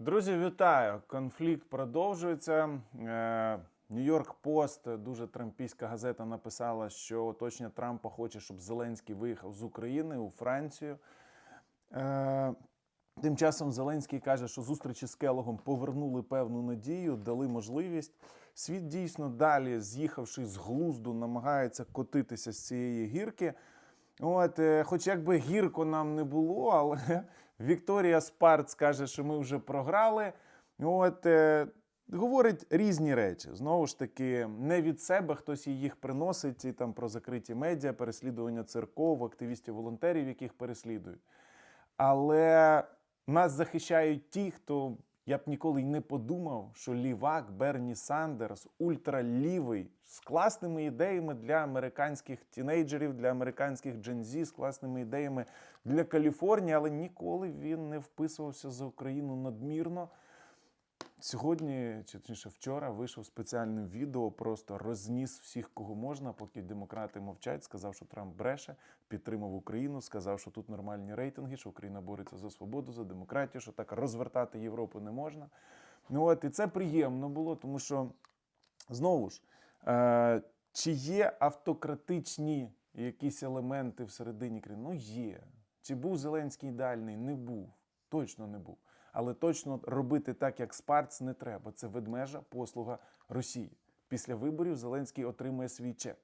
Друзі, вітаю! Конфлікт продовжується. Нью-Йорк Пост, дуже трампійська газета, написала, що оточення Трампа хоче, щоб Зеленський виїхав з України у Францію. Е, Тим часом Зеленський каже, що зустрічі з Келогом повернули певну надію, дали можливість. Світ дійсно далі, з'їхавши з глузду, намагається котитися з цієї гірки. От, е, хоч якби гірко нам не було, але Вікторія Спарц каже, що ми вже програли. От, е, говорить різні речі. Знову ж таки, не від себе хтось їх приносить, і там про закриті медіа, переслідування церков, активістів, волонтерів, яких переслідують. Але нас захищають ті, хто я б ніколи й не подумав, що лівак Берні Сандерс, ультралівий, з класними ідеями для американських тінейджерів, для американських джензі, з класними ідеями для Каліфорнії, але ніколи він не вписувався за Україну надмірно. Сьогодні, чи точніше вчора, вийшов спеціальне відео, просто розніс всіх, кого можна, поки демократи мовчать. Сказав, що Трамп бреше, підтримав Україну, сказав, що тут нормальні рейтинги, що Україна бореться за свободу, за демократію, що так розвертати Європу не можна. Ну от і це приємно було, тому що знову ж, е, чи є автократичні якісь елементи всередині країни? Ну є. Чи був Зеленський ідеальний? Не був. Точно не був. Але точно робити так, як Спарц, не треба. Це ведмежа послуга Росії. Після виборів Зеленський отримує свій чек.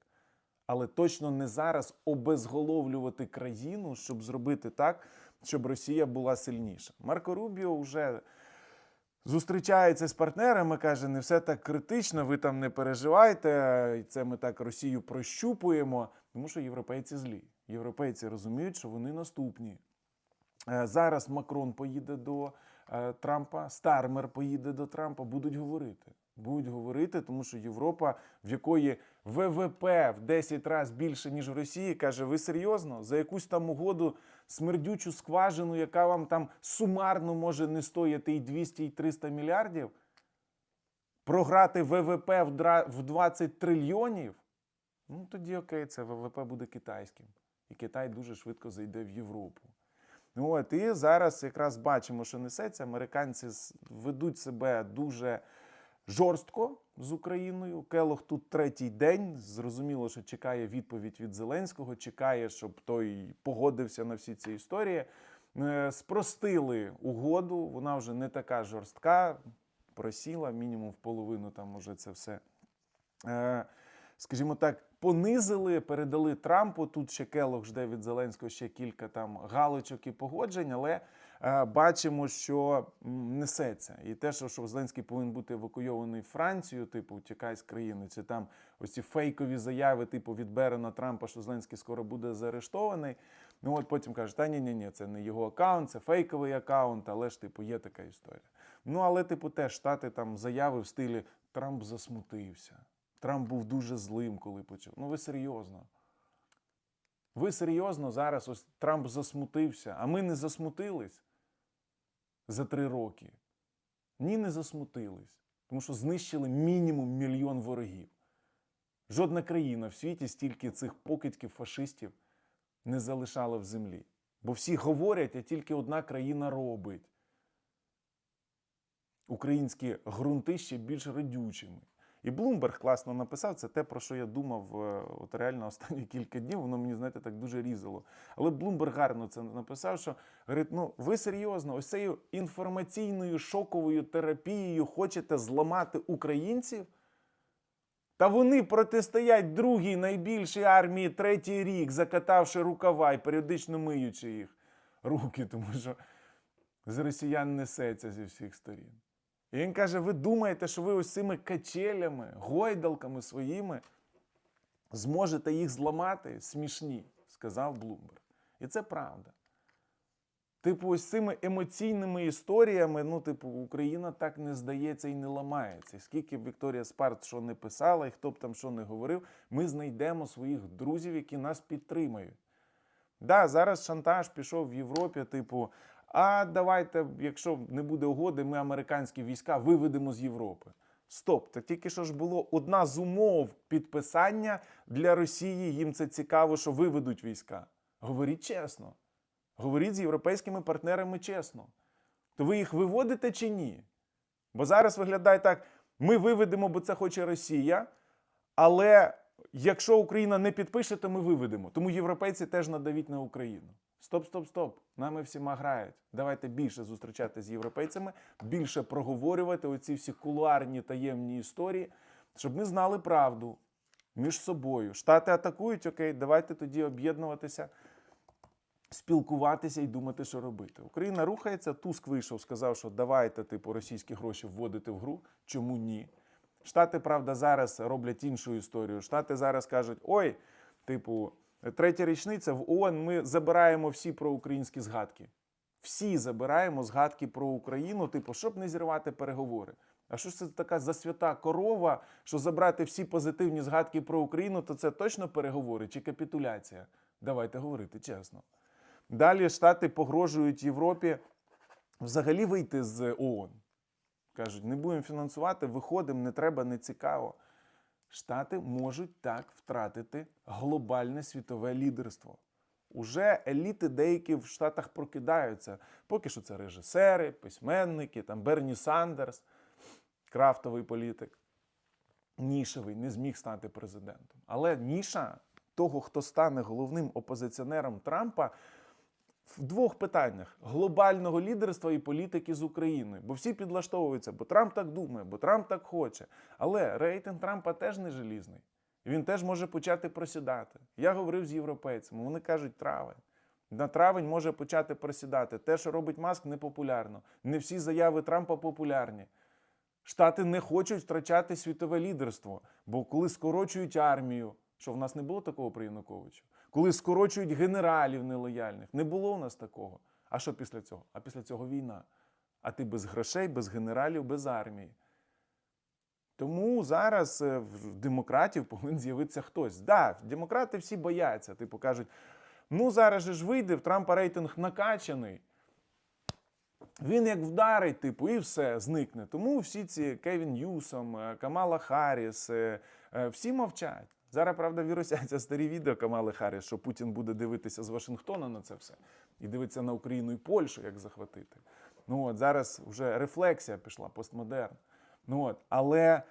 Але точно не зараз обезголовлювати країну, щоб зробити так, щоб Росія була сильніша. Марко Рубіо вже зустрічається з партнерами, каже, не все так критично, ви там не переживайте. Це ми так Росію прощупуємо, тому що європейці злі. Європейці розуміють, що вони наступні. Е, Зараз Макрон поїде до Трампа, Стармер поїде до Трампа, будуть говорити. Будуть говорити, тому що Європа, в якої ВВП в 10 разів більше, ніж в Росії, каже: ви серйозно? За якусь там угоду смердючу скважину, яка вам там сумарно може не стояти і 200, і 300 мільярдів, програти ВВП в 20 трильйонів? Ну тоді окей, це ВВП буде китайським. І Китай дуже швидко зайде в Європу. Ну, От, і зараз якраз бачимо, що несеться. Американці ведуть себе дуже жорстко з Україною. Келох тут третій день. Зрозуміло, що чекає відповідь від Зеленського, чекає, щоб той погодився на всі ці історії. Е, Спростили угоду, вона вже не така жорстка, просіла мінімум в половину там уже це все. Скажімо так, понизили, передали Трампу. Тут ще Келох жде від Зеленського ще кілька там галочок і погоджень, але е, бачимо, що несеться. І те, що, Зеленський повинен бути евакуйований в Францію, типу тікай з країни, чи там ось ці фейкові заяви, типу від Берена Трампа, що Зеленський скоро буде заарештований. Ну от потім каже, та ні, ні, ні, це не його аккаунт, це фейковий аккаунт, але ж типу є така історія. Ну але, типу, теж штати там заяви в стилі Трамп засмутився. Трамп був дуже злим, коли почав. Ну ви серйозно. Ви серйозно зараз ось Трамп засмутився, а ми не засмутились за три роки. Ні, не засмутились, тому що знищили мінімум мільйон ворогів. Жодна країна в світі стільки цих покидьків фашистів не залишала в землі. Бо всі говорять, а тільки одна країна робить. Українські ґрунти ще більш родючими. І Блумберг класно написав це те, про що я думав е, от реально останні кілька днів. Воно мені, знаєте, так дуже різало. Але Блумберг гарно це написав, що говорить: ну ви серйозно, ось цією інформаційною шоковою терапією хочете зламати українців? Та вони протистоять другій найбільшій армії третій рік, закатавши рукава і періодично миючи їх руки, тому що з росіян несеться зі всіх сторін. І він каже: ви думаєте, що ви ось цими качелями, гойдалками своїми зможете їх зламати? Смішні, сказав Блумберг. І це правда. Типу, ось цими емоційними історіями, ну, типу, Україна так не здається і не ламається. І Скільки б Вікторія Спарт що не писала, і хто б там що не говорив, ми знайдемо своїх друзів, які нас підтримають. Да, зараз шантаж пішов в Європі, типу, а давайте, якщо не буде угоди, ми американські війська виведемо з Європи. Стоп, так тільки що ж було одна з умов підписання для Росії. Їм це цікаво, що виведуть війська. Говоріть чесно. Говоріть з європейськими партнерами чесно. то ви їх виводите чи ні? Бо зараз виглядає так: ми виведемо, бо це хоче Росія, але якщо Україна не підпише, то ми виведемо. Тому європейці теж надавіть на Україну. Стоп, стоп, стоп. Нами всіма грають. Давайте більше зустрічати з європейцями, більше проговорювати оці всі кулуарні таємні історії, щоб ми знали правду між собою. Штати атакують, окей, давайте тоді об'єднуватися, спілкуватися і думати, що робити. Україна рухається. Туск вийшов, сказав, що давайте, типу, російські гроші вводити в гру. Чому ні? Штати, правда, зараз роблять іншу історію. Штати зараз кажуть: ой, типу, третя річниця в ООН ми забираємо всі проукраїнські згадки. Всі забираємо згадки про Україну, типу, щоб не зірвати переговори. А що ж це така засвята корова, що забрати всі позитивні згадки про Україну, то це точно переговори чи капітуляція? Давайте говорити чесно. Далі Штати погрожують Європі взагалі вийти з ООН. Кажуть, не будемо фінансувати, виходимо, не треба, не цікаво. Штати можуть так втратити глобальне світове лідерство. Уже еліти деякі в Штатах прокидаються. Поки що це режисери, письменники, там Берні Сандерс, крафтовий політик. Нішевий не зміг стати президентом. Але ніша того, хто стане головним опозиціонером Трампа, в двох питаннях: глобального лідерства і політики з Україною. Бо всі підлаштовуються, бо Трамп так думає, бо Трамп так хоче. Але рейтинг Трампа теж не желізний. Він теж може почати просідати. Я говорив з європейцями, вони кажуть травень. На травень може почати просідати. Те, що робить Маск, непопулярно. Не всі заяви Трампа популярні. Штати не хочуть втрачати світове лідерство, бо коли скорочують армію, що в нас не було такого при Януковичу, коли скорочують генералів нелояльних, не було у нас такого. А що після цього? А після цього війна. А ти без грошей, без генералів, без армії. Тому зараз е, в демократів повинен з'явитися хтось. Да, демократи всі бояться. Типу кажуть, ну зараз ж вийде, в Трампа рейтинг накачаний. Він як вдарить, типу, і все зникне. Тому всі ці Кевін Ньюсом, е, Камала Харріс, е, всі мовчать. Зараз, правда, вірусяться старі відео Камали Харріс, що Путін буде дивитися з Вашингтона на це все і дивитися на Україну і Польщу, як захватити. Ну от зараз вже рефлексія пішла, постмодерн. Ну от, але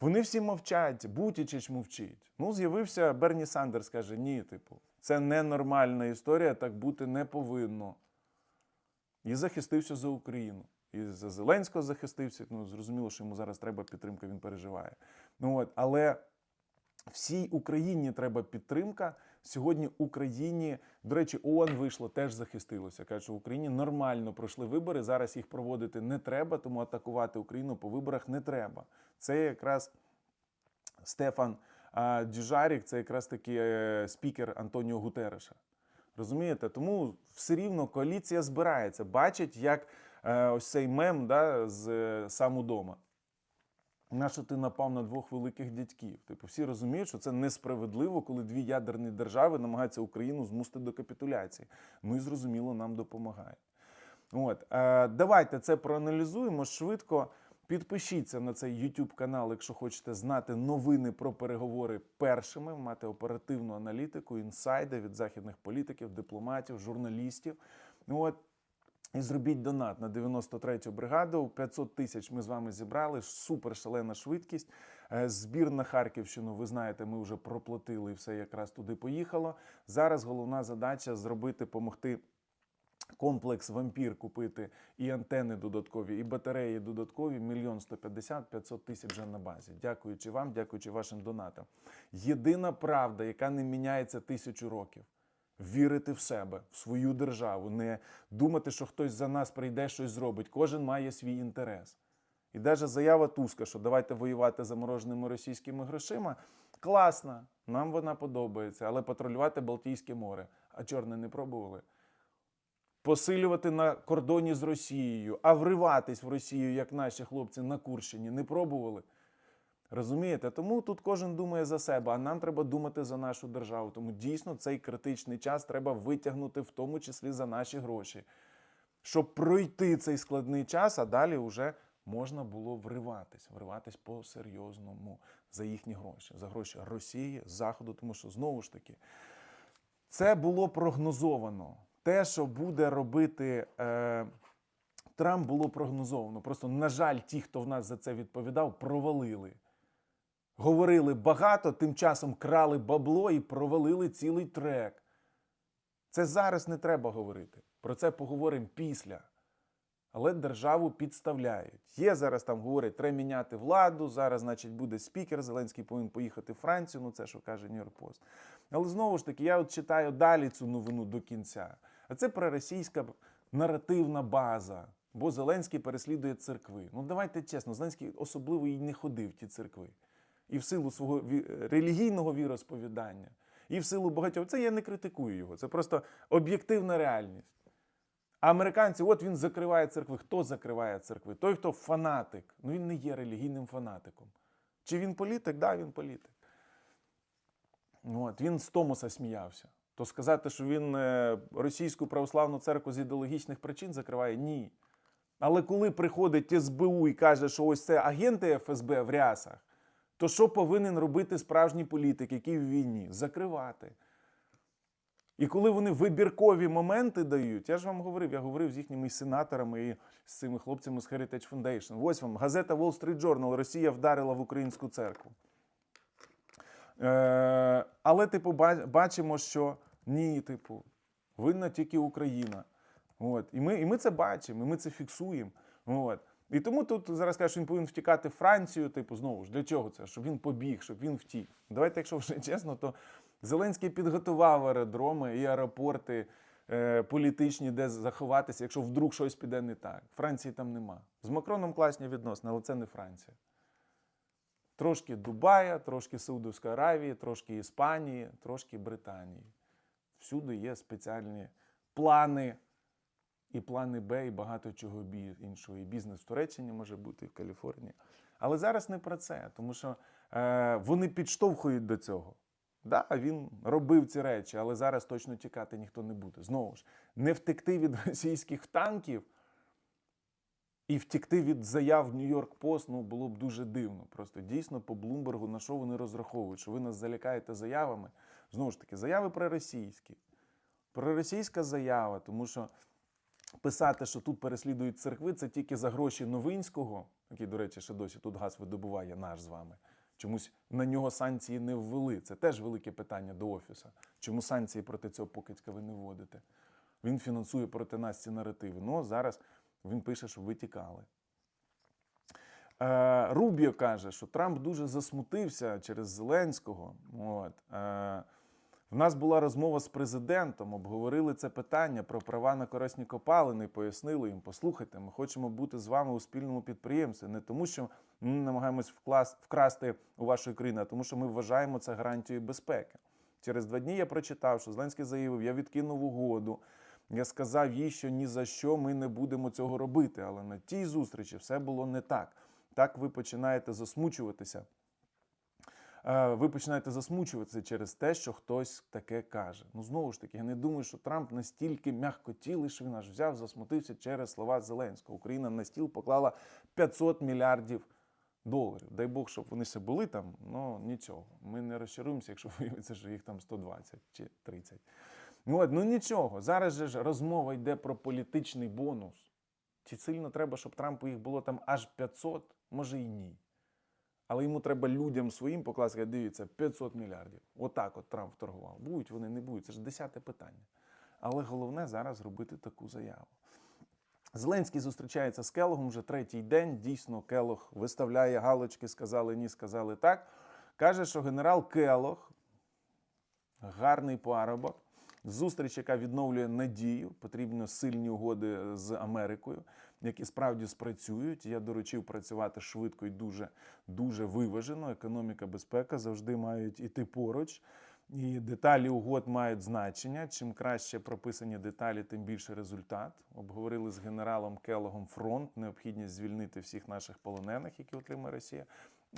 вони всі мовчать, Бутічич мовчить. Ну, з'явився Берні Сандерс, каже: ні, типу, це ненормальна історія, так бути не повинно. І захистився за Україну. І за Зеленського захистився. Ну, зрозуміло, що йому зараз треба підтримка, він переживає. Ну от, але всій Україні треба підтримка. Сьогодні Україні, до речі, ООН вийшло, теж захистилося. Каже, що в Україні нормально пройшли вибори. Зараз їх проводити не треба, тому атакувати Україну по виборах не треба. Це якраз Стефан Дюжарік, це якраз таки е, спікер Антоніо Гутереша. Розумієте? Тому все рівно коаліція збирається, бачить, як е, ось цей мем да, з е, сам удома. Нащо ти напав на двох великих дядьків? Типу, всі розуміють, що це несправедливо, коли дві ядерні держави намагаються Україну змусити до капітуляції. Ну і зрозуміло, нам допомагає. От е, давайте це проаналізуємо швидко. Підпишіться на цей YouTube канал, якщо хочете знати новини про переговори першими, мати оперативну аналітику, інсайди від західних політиків, дипломатів, журналістів. От і зробіть донат на 93-ю бригаду. 500 тисяч ми з вами зібрали. Супер шалена швидкість. Е, Збір на Харківщину, ви знаєте, ми вже проплатили і все якраз туди поїхало. Зараз головна задача зробити, допомогти. Комплекс вампір купити і антени додаткові, і батареї додаткові. Мільйон 150 500 тисяч вже на базі. Дякуючи вам, дякуючи вашим донатам. Єдина правда, яка не міняється тисячу років. Вірити в себе, в свою державу, не думати, що хтось за нас прийде щось зробить. Кожен має свій інтерес. І навіть заява Туска, що давайте воювати замороженими російськими грошима, класна, нам вона подобається, але патрулювати Балтійське море, а чорне не пробували посилювати на кордоні з Росією, а вриватись в Росію, як наші хлопці на Курщині, не пробували. Розумієте? Тому тут кожен думає за себе, а нам треба думати за нашу державу. Тому дійсно цей критичний час треба витягнути, в тому числі за наші гроші, щоб пройти цей складний час, а далі вже можна було вриватись, вриватись по-серйозному за їхні гроші, за гроші Росії, Заходу, тому що знову ж таки. Це було прогнозовано. Те, що буде робити е, Трамп було прогнозовано. Просто, на жаль, ті, хто в нас за це відповідав, провалили. Говорили багато, тим часом крали бабло і провалили цілий трек. Це зараз не треба говорити. Про це поговоримо після. Але державу підставляють. Є зараз там говорять, треба міняти владу. Зараз, значить, буде спікер. Зеленський повинен поїхати в Францію. Ну це що каже Нью-Йорк Пост. Але знову ж таки, я от читаю далі цю новину до кінця. А це проросійська наративна база. Бо Зеленський переслідує церкви. Ну давайте чесно, Зеленський особливо і не ходив в ті церкви. І в силу свого релігійного віросповідання, і в силу багатьох. Це я не критикую його. Це просто об'єктивна реальність. А американці, от він закриває церкви. Хто закриває церкви? Той, хто фанатик. Ну він не є релігійним фанатиком. Чи він політик? Да, він політик. От, він з Томоса сміявся. То сказати, що він е, російську православну церкву з ідеологічних причин закриває ні. Але коли приходить СБУ і каже, що ось це агенти ФСБ в рясах, то що повинен робити справжній політик, який в війні? Закривати. І коли вони вибіркові моменти дають, я ж вам говорив, я говорив з їхніми сенаторами і з цими хлопцями з Heritage Foundation. Ось вам газета Wall Street Journal Росія вдарила в українську церкву. Е, але, типу, бачимо, що ні, типу, винна тільки Україна. От. І, ми, і ми це бачимо, і ми це фіксуємо. От. І тому тут зараз кажуть, що він повинен втікати в Францію. Типу, знову ж для чого це? Щоб він побіг, щоб він втік. Давайте, якщо вже чесно, то Зеленський підготував аеродроми і аеропорти е, політичні, де заховатися, якщо вдруг щось піде не так. Франції там нема. З Макроном класні відносини, але це не Франція. Трошки Дубая, трошки Саудовської Аравії, трошки Іспанії, трошки Британії. Всюди є спеціальні плани і плани Б, і багато чого іншого. І бізнес в Туреччині може бути, і в Каліфорнії. Але зараз не про це, тому що е, вони підштовхують до цього. Да, він робив ці речі, але зараз точно тікати ніхто не буде. Знову ж, не втекти від російських танків і втекти від заяв Нью-Йорк Пост ну, було б дуже дивно. Просто дійсно по Блумбергу на що вони розраховують, що ви нас залякаєте заявами. Знову ж таки, заяви проросійські. Проросійська заява, тому що писати, що тут переслідують церкви, це тільки за гроші Новинського, який, до речі, ще досі тут газ видобуває наш з вами. Чомусь на нього санкції не ввели. Це теж велике питання до офісу. Чому санкції проти цього покидька ви не вводите? Він фінансує проти нас ці наративи. Ну, зараз він пише, що ви тікали. Е, Рубіо каже, що Трамп дуже засмутився через Зеленського. От. Е, в нас була розмова з президентом, обговорили це питання про права на корисні копалини, пояснили їм, послухайте, ми хочемо бути з вами у спільному підприємстві, не тому, що ми намагаємось вклас- вкрасти у вашої країни, а тому, що ми вважаємо це гарантією безпеки. Через два дні я прочитав, що Зеленський заявив, я відкинув угоду. Я сказав їй, що ні за що ми не будемо цього робити. Але на тій зустрічі все було не так. Так ви починаєте засмучуватися. Е, Ви починаєте засмучуватися через те, що хтось таке каже. Ну знову ж таки, я не думаю, що Трамп настільки м'якотілий, що він аж взяв, засмутився через слова Зеленського. Україна на стіл поклала 500 мільярдів доларів. Дай Бог, щоб вони ще були там, ну нічого. Ми не розчаруємося, якщо виявиться, що їх там 120 чи 30. Ну, от, ну нічого. Зараз же ж розмова йде про політичний бонус. Чи сильно треба, щоб Трампу їх було там аж 500? Може і ні. Але йому треба людям своїм покласти, дивіться, 500 мільярдів. Отак от Трамп торгував. Будуть вони, не будуть. Це ж десяте питання. Але головне зараз робити таку заяву. Зеленський зустрічається з Келогом вже третій день. Дійсно, Келог виставляє галочки, сказали ні, сказали так. Каже, що генерал Келог гарний парубок. Зустріч, яка відновлює надію, потрібно сильні угоди з Америкою, які справді спрацюють. Я доручив працювати швидко і дуже, дуже виважено. Економіка, безпека завжди мають іти поруч. І деталі угод мають значення. Чим краще прописані деталі, тим більше результат. Обговорили з генералом Келогом фронт, необхідність звільнити всіх наших полонених, які отримає Росія,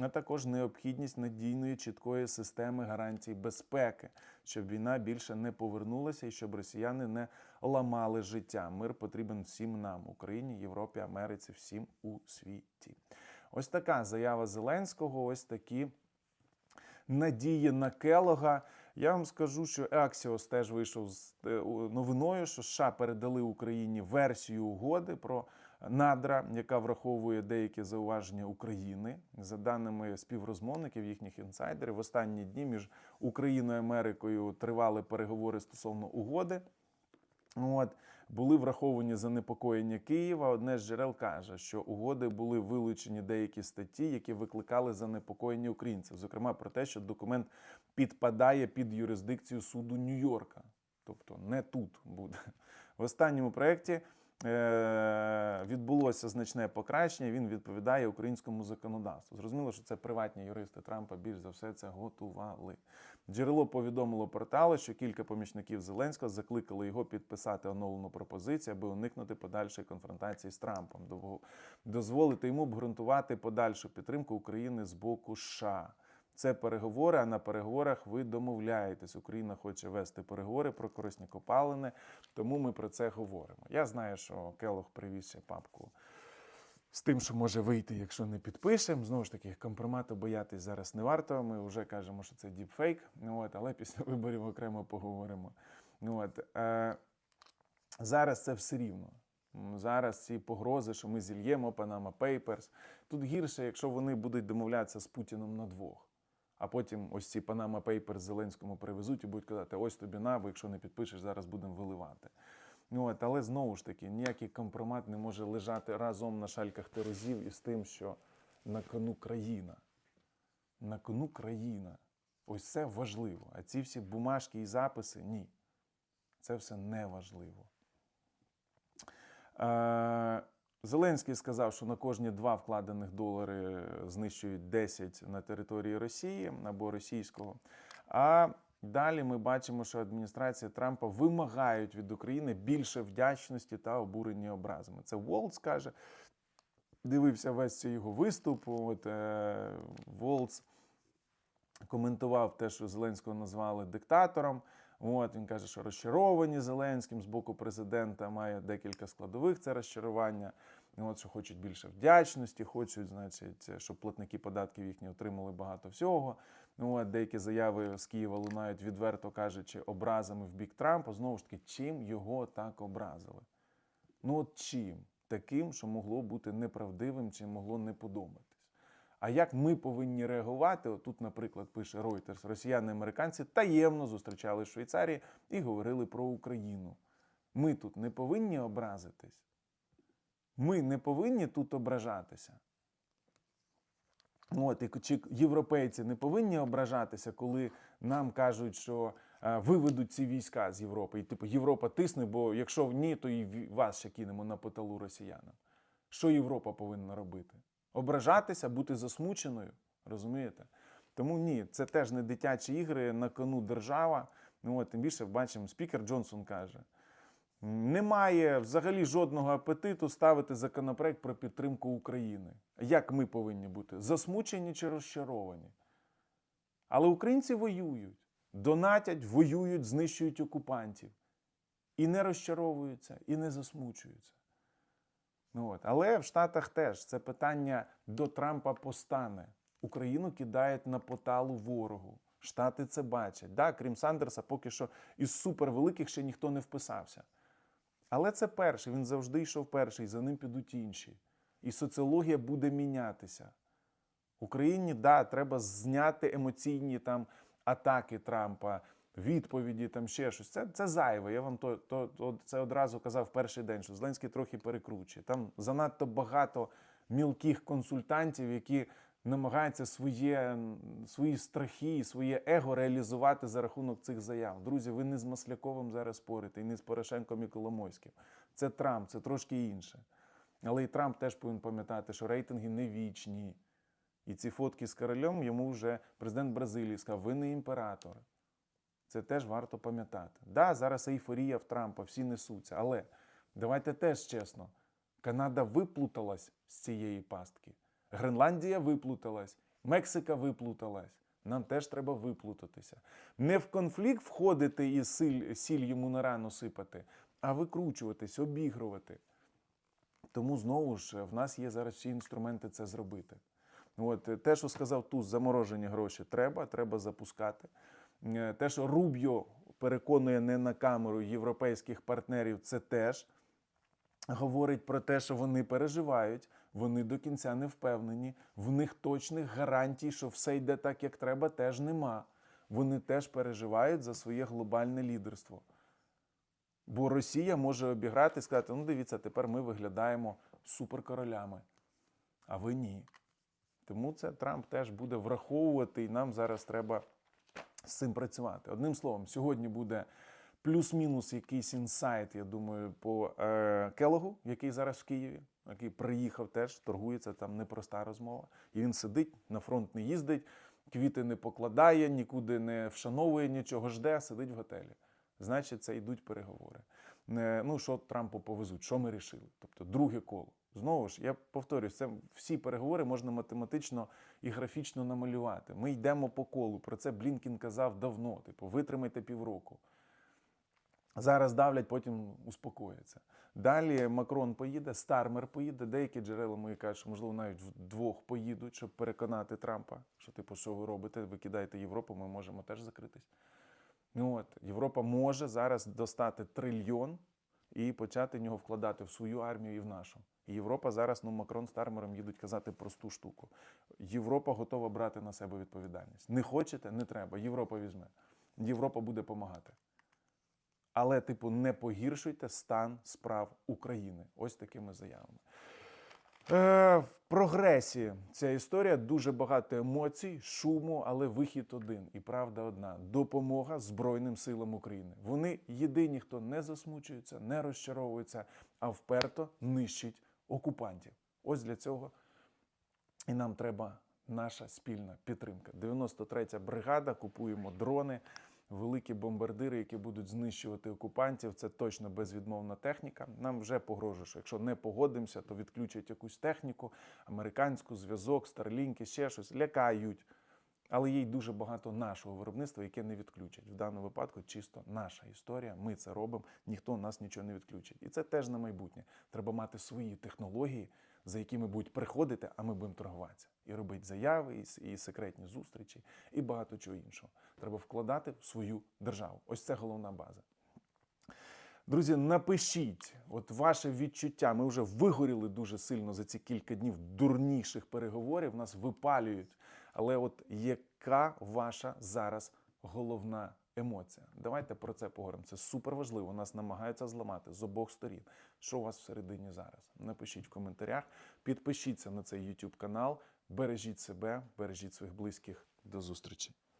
а також необхідність надійної чіткої системи гарантій безпеки, щоб війна більше не повернулася і щоб росіяни не ламали життя. Мир потрібен всім нам, Україні, Європі, Америці, всім у світі. Ось така заява Зеленського. Ось такі надії на Келога. Я вам скажу, що Axios теж вийшов з е, новиною, що США передали Україні версію угоди про надра, яка враховує деякі зауваження України. За даними співрозмовників, їхніх інсайдерів, в останні дні між Україною і Америкою тривали переговори стосовно угоди. От були враховані занепокоєння Києва. Одне з джерел каже, що угоди були вилучені деякі статті, які викликали занепокоєння українців. Зокрема, про те, що документ підпадає під юрисдикцію суду Нью-Йорка, тобто не тут буде. В останньому проєкті відбулося значне покращення. Він відповідає українському законодавству. Зрозуміло, що це приватні юристи Трампа більш за все це готували. Джерело повідомило порталу, що кілька помічників Зеленського закликали його підписати оновлену пропозицію, аби уникнути подальшої конфронтації з Трампом, дозволити йому обґрунтувати подальшу підтримку України з боку США. Це переговори, а на переговорах ви домовляєтесь. Україна хоче вести переговори про корисні копалини, тому ми про це говоримо. Я знаю, що Келох привіз ще папку з тим, що може вийти, якщо не підпишемо. Знову ж таки, компромату боятись зараз не варто. Ми вже кажемо, що це діпфейк. Ну, От, але після виборів окремо поговоримо. Ну, От, е, зараз це все рівно. Зараз ці погрози, що ми зільємо Panama Papers. Тут гірше, якщо вони будуть домовлятися з Путіним на двох. А потім ось ці Panama Papers Зеленському привезуть і будуть казати: ось тобі на, якщо не підпишеш, зараз будемо виливати. Ну, от, але знову ж таки, ніякий компромат не може лежати разом на шальках терезів із тим, що на кону країна. На кону країна. Ось це важливо. А ці всі бумажки і записи ні. Це все не важливо. Зеленський сказав, що на кожні два вкладених долари знищують 10 на території Росії або російського. А далі ми бачимо, що адміністрація Трампа вимагають від України більше вдячності та обурення образами. Це Волц каже. Дивився весь цей його виступ. От е, Волц коментував те, що Зеленського назвали диктатором. От він каже, що розчаровані Зеленським з боку президента має декілька складових це розчарування. От що хочуть більше вдячності, хочуть, значить, щоб платники податків їхні отримали багато всього. Ну, от деякі заяви з Києва лунають відверто кажучи, образами в бік Трампа. Знову ж таки, чим його так образили? Ну от чим? Таким, що могло бути неправдивим чи могло не подобатись. А як ми повинні реагувати? Отут, наприклад, пише Reuters, росіяни і американці таємно зустрічали в Швейцарії і говорили про Україну. Ми тут не повинні образитись. Ми не повинні тут ображатися. От, і чи європейці не повинні ображатися, коли нам кажуть, що е, виведуть ці війська з Європи. І типу Європа тисне, бо якщо ні, то і вас ще кинемо на поталу росіянам. Що Європа повинна робити? Ображатися, бути засмученою, розумієте? Тому ні, це теж не дитячі ігри, на кону держава. Ну, от, тим більше бачимо, спікер Джонсон каже: немає взагалі жодного апетиту ставити законопроект про підтримку України. Як ми повинні бути? Засмучені чи розчаровані? Але українці воюють, донатять, воюють, знищують окупантів. І не розчаровуються, і не засмучуються. Ну, от. Але в Штатах теж це питання до Трампа постане. Україну кидають на поталу ворогу. Штати це бачать. Да, крім Сандерса, поки що із супервеликих ще ніхто не вписався. Але це перший, він завжди йшов перший, за ним підуть інші. І соціологія буде мінятися. Україні, да, треба зняти емоційні там атаки Трампа, відповіді, там ще щось. Це, це зайве. Я вам то, то, то, це одразу казав перший день, що Зеленський трохи перекручує. Там занадто багато мілких консультантів, які намагаються своє, свої страхи, своє его реалізувати за рахунок цих заяв. Друзі, ви не з Масляковим зараз спорите, і не з Порошенком і Коломойським. Це Трамп, це трошки інше. Але і Трамп теж повинен пам'ятати, що рейтинги не вічні. І ці фотки з королем йому вже президент Бразилії сказав: ви не імператор. Це теж варто пам'ятати. Да, зараз ейфорія в Трампа, всі несуться. Але давайте теж чесно: Канада виплуталась з цієї пастки. Гренландія виплуталась, Мексика виплуталась. Нам теж треба виплутатися. Не в конфлікт входити і сіль, сіль йому на рану сипати, а викручуватись, обігрувати. Тому знову ж в нас є зараз всі інструменти це зробити. От те, що сказав Туз, заморожені гроші треба, треба запускати. Е, Те, що Рубьо переконує не на камеру європейських партнерів, це теж говорить про те, що вони переживають, вони до кінця не впевнені, в них точних гарантій, що все йде так, як треба, теж нема. Вони теж переживають за своє глобальне лідерство. Бо Росія може обіграти і сказати: ну дивіться, тепер ми виглядаємо суперкоролями, а ви ні. Тому це Трамп теж буде враховувати, і нам зараз треба з цим працювати. Одним словом, сьогодні буде плюс-мінус якийсь інсайт, я думаю, по е, Келогу, який зараз в Києві, який приїхав теж, торгується, там непроста розмова. І він сидить, на фронт не їздить, квіти не покладає, нікуди не вшановує, нічого жде, сидить в готелі. Значить, це йдуть переговори. Не, ну, що Трампу повезуть, що ми рішили? Тобто, друге коло. Знову ж, я повторюсь, це всі переговори можна математично і графічно намалювати. Ми йдемо по колу. Про це Блінкін казав давно. Типу, витримайте півроку. Зараз давлять, потім успокояться. Далі Макрон поїде, Стармер поїде. Деякі джерела мої кажуть, що можливо навіть вдвох поїдуть, щоб переконати Трампа, що типу, що ви робите, ви кидаєте Європу, ми можемо теж закритись. Ну от Європа може зараз достати трильйон і почати нього вкладати в свою армію і в нашу. І Європа зараз, ну Макрон з Стармером їдуть казати просту штуку. Європа готова брати на себе відповідальність. Не хочете, не треба. Європа візьме. Європа буде допомагати. Але, типу, не погіршуйте стан справ України. Ось такими заявами. Е, в прогресі ця історія дуже багато емоцій, шуму, але вихід один і правда одна: допомога Збройним силам України. Вони єдині, хто не засмучується, не розчаровується, а вперто нищить окупантів. Ось для цього і нам треба наша спільна підтримка. 93-я бригада, купуємо дрони, великі бомбардири, які будуть знищувати окупантів. Це точно безвідмовна техніка. Нам вже погрожує, що якщо не погодимося, то відключать якусь техніку, американську, зв'язок, старлінки, ще щось, лякають. Але є й дуже багато нашого виробництва, яке не відключать. В даному випадку чисто наша історія. Ми це робимо, ніхто нас нічого не відключить. І це теж на майбутнє. Треба мати свої технології, за якими будуть приходити, а ми будемо торгуватися. І робити заяви, і, секретні зустрічі, і багато чого іншого. Треба вкладати в свою державу. Ось це головна база. Друзі, напишіть от ваше відчуття. Ми вже вигоріли дуже сильно за ці кілька днів дурніших переговорів. Нас випалюють. Але от яка ваша зараз головна емоція? Давайте про це поговоримо. Це супер важливо. Нас намагаються зламати з обох сторін. Що у вас всередині зараз? Напишіть в коментарях, підпишіться на цей YouTube канал, бережіть себе, бережіть своїх близьких. До зустрічі.